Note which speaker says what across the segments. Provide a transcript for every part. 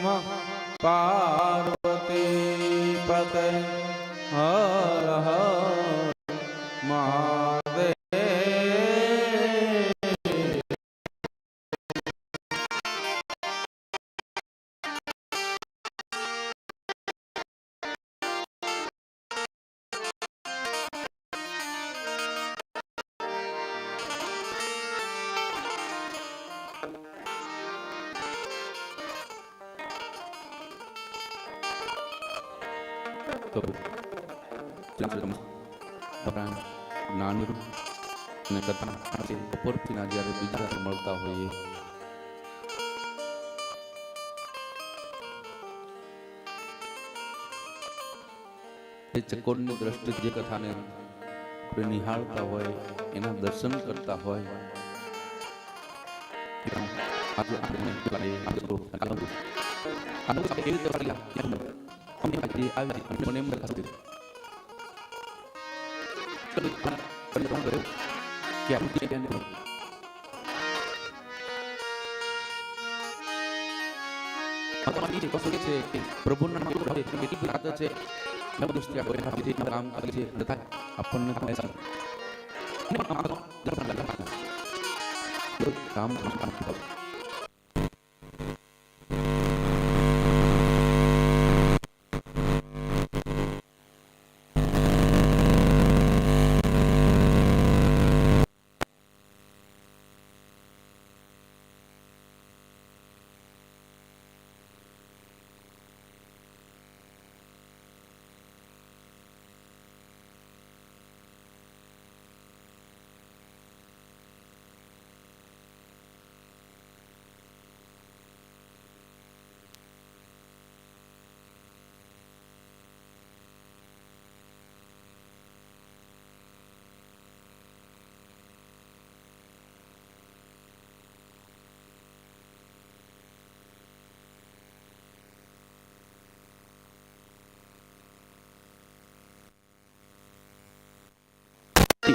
Speaker 1: નમઃ પાર્વતી પતે તો આપણા અને બીજા મળતા હોઈએ ચકોરની દ્રષ્ટિ જે કથાને આપણે નિહાળતા હોય એના દર્શન કરતા હોય આજે આપણે પ્રભુના નામ બધી આદત છે મેં આપણે એના વિધિ કામ છે આપણને થાય કામ કામ કામ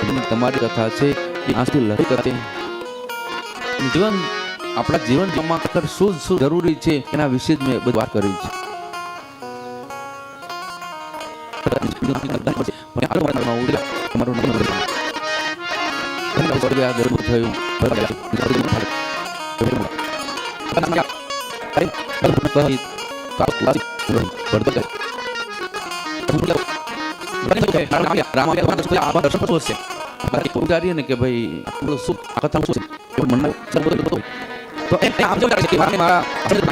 Speaker 1: તમારી કથા છે એ આથી લખી હતી જીવન, આપણા જીવન જીવવામાં ખરેખર શું શું જરૂરી છે એના વિશે જ મેં વાત કરી છે. તમારું નામ થયું આ ગરબું થયું. કહી, તાપ લાસી, ભરતો કહે. પૂજારીએ ને કે ભાઈ આપણું શું આ કથા શું છે એવું મનમાં વિચાર બધો બધો. તો એ આમ જો વિચારે છે કે મારે મારા આપણે તો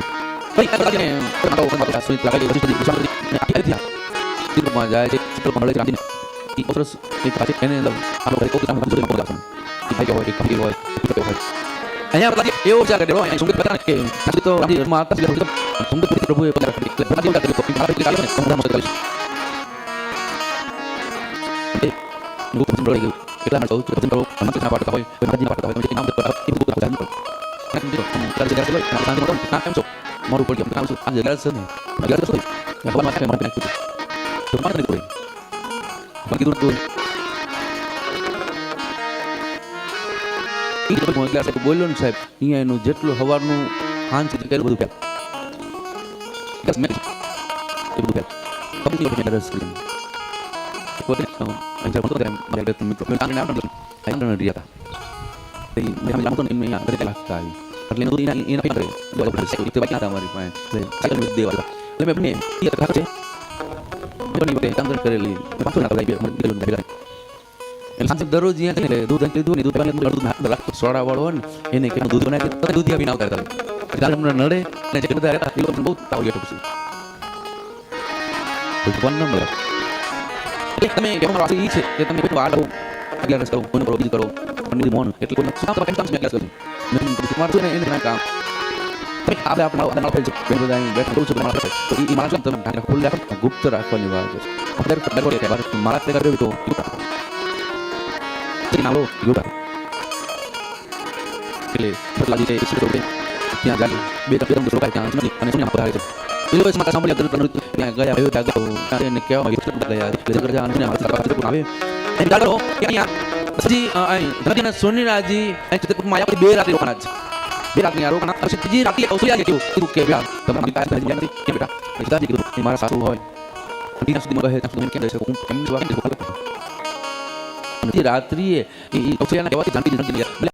Speaker 1: ભાઈ આપણે તો પણ શું ફળ શું છે? એમ ફરી આપણે આપણે ફરી એક પણ ફળ સારું છે, સારું નથી. એ વાત મારી કાલે બધું કેવું છે, સારું છે. આમ આમ પેલા પડા પુના પુના પુના પુના એ પણ પછી કે આપણા દીકરા તમારા ઘરે બધા લાગતો હોય. મતલબ વાલી મોટી પ્રકારની બાબત છે જ્યાં છે કે હું તો એને તો કે રામને નામ હે તું કઈ આ બધાને તમારો તમારો આ સુઈ લાગે બધી બધી વિચાર બધી આપી આવી હતી ચિત્રમાં જાય છે ચિત્રમાં મળે છે રામને એ ઓસરસ એક પાસે એને આ લોકો કોઈ કામ જોડે પહોંચા છે એ ભાઈ હોય કે કબીર હોય કે કોઈ હોય અહીંયા બધા એવો વિચાર કરે અહીંયા સુંદર કથા કે સાચી તો આપણી માં આતા સિલા સુંદર પુરી પ્રભુએ પધાર કરી એટલે બધા જેવું કરી તો મારા એટલે કાલે હું મસ્ત કરીશ એ નું પસંદ પડી ગયું એટલા માટે સૌ પસંદ કરો મન ના પાડતા હોય કોઈ મરજી ના પાડતા હોય કોઈ નામ પર એ બધું ધ્યાન કરો ના સમજો ત્યારે જગ્યા હોય ના શાંતિ મળો ના કેમ છો મારું પડી ગયું કામ શું આ જગ્યા છે ને જગ્યા છે ને ભગવાન માટે મને નાખ્યું તો મને નહીં કોઈ બાકી તો તું ઈ બધું એટલે સાહેબ બોલ્યો ને સાહેબ અહીંયા એનું જેટલું હવારનું હાન છે કેટલું બધું ફેલ બસ મેં એ બધું ફેલ કંપની પર રસ કરી પોતે અંજાર મળતો તેમ મારે એટલે મિત્રો મેં કાંગને આપણે આયન રહ્યા હતા તે મેં જાણતો ને એમને ઘરે લાગતા આવી એટલે એનું એના એના કરે દવા કરે તે બાકી હતા અમારી પાસે સાયકલ દેવા એટલે મેં એમને એ કથા છે જોની બતે કામ કરેલી પાછો ના કરાઈ બે મને ગયેલું ભેગા એટલે સાંજે દરરોજ અહીંયા છે દૂધ એટલે દૂધ દૂધ પાણી અડધું હાથ રાખતો સોડા વાળો ને એને કે દૂધ બનાવી દે, તો દૂધ આપીને ના કરતા ત્યારે અમને નડે ને જે બધા રહેતા એ બહુ તાવ ગયો પછી ભગવાનનું મળે એટલે તમે કહેવાનો રાખી એ છે કે તમે કોઈ આડો એટલે કરો કોઈને કરો કરો મને મોન એટલે કોઈ શું કામ કામ કરું મેં પછી છે ને એને કામ આપણે આપણે મારા મારા છે કે બધા બેઠા રહું છું મારા તો ઈ મારા તમે ઢાંકણા ખુલ્લા ગુપ્ત રાખવાની વાત છે આપણે ડર પડે મારા તે કર્યો તો તે નાલો ગુપ્ત એટલે બદલાજી છે ઈશ્વર જોડે ત્યાં જાય બે ત્રણ બે રોકાય ત્યાં નથી અને સુનિયા પધારે છે એ લોકો માતા સાંભળ્યા તરત તરત ત્યાં ગયા હવે ત્યાં ગયા ત્યાં એને કહેવામાં ઈશ્વર ગયા એટલે જગર અને આવે એમ કે અહીંયા પછી અહીં નદીના સોનીરાજી બે રાત્રિ રોકાણા છે બે રાતની આ રોકાણા પછી ત્રીજી રાત્રિ ઔસરિયા કેવું કીધું કે બેટા તમારા નથી કે બેટા દાદી કીધું મારા સાસુ હોય ત્યાં સુધીમાં કહે ત્યાં સુધી કેમ રહી હું કેમ જવા કેમ જવા રાત્રિએ એ એ કહેવાથી જાનકી જાનકી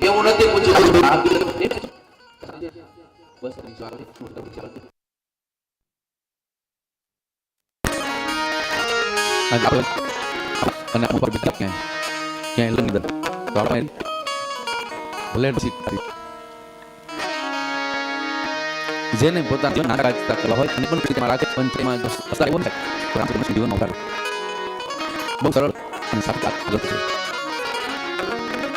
Speaker 1: એવું નથી પૂછ્યું બસ અને આપણે અને અમુક વાર બીજા ક્યાંય ક્યાંય લઈ લીધા તો આપણે ભલે કરી જેને પોતાના જીવન નારાજતા કલા હોય તેને પણ પ્રીતિમાં રાખે, પણ તેમાં અસર એવો થાય, તો રામચંદ્ર જીવન ઉતારે. બહુ સરળ અને સાચા આગળ છે.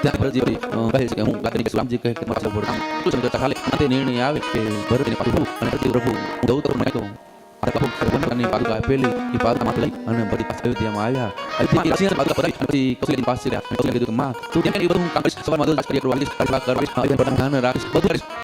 Speaker 1: ત્યાં ભરતજી કહે છે કે હું રાત્રિ સ્વામજી કહે કે મારા ભરતા શું સમજો ખાલે માટે નિર્ણય આવે કે ભરતને પાછું અને પ્રતિ પ્રભુ જવું તો ભગવાનની પાદુકા આપેલી એ પાદુકા માંથી લઈ અને પછી અયોધ્યામાં આવ્યા. અયોધ્યામાં પાદુકા પતાવી પછી કૌશલ્યાની પાસે રહ્યા. અને કીધું કે, માં, તું કેમ એ બધું કામ કરીશ. સવારમાં દસ કરી એકડો વાગીશ. કરવા કરીશ ધ્યાન રાખીશ. બધું કરીશ.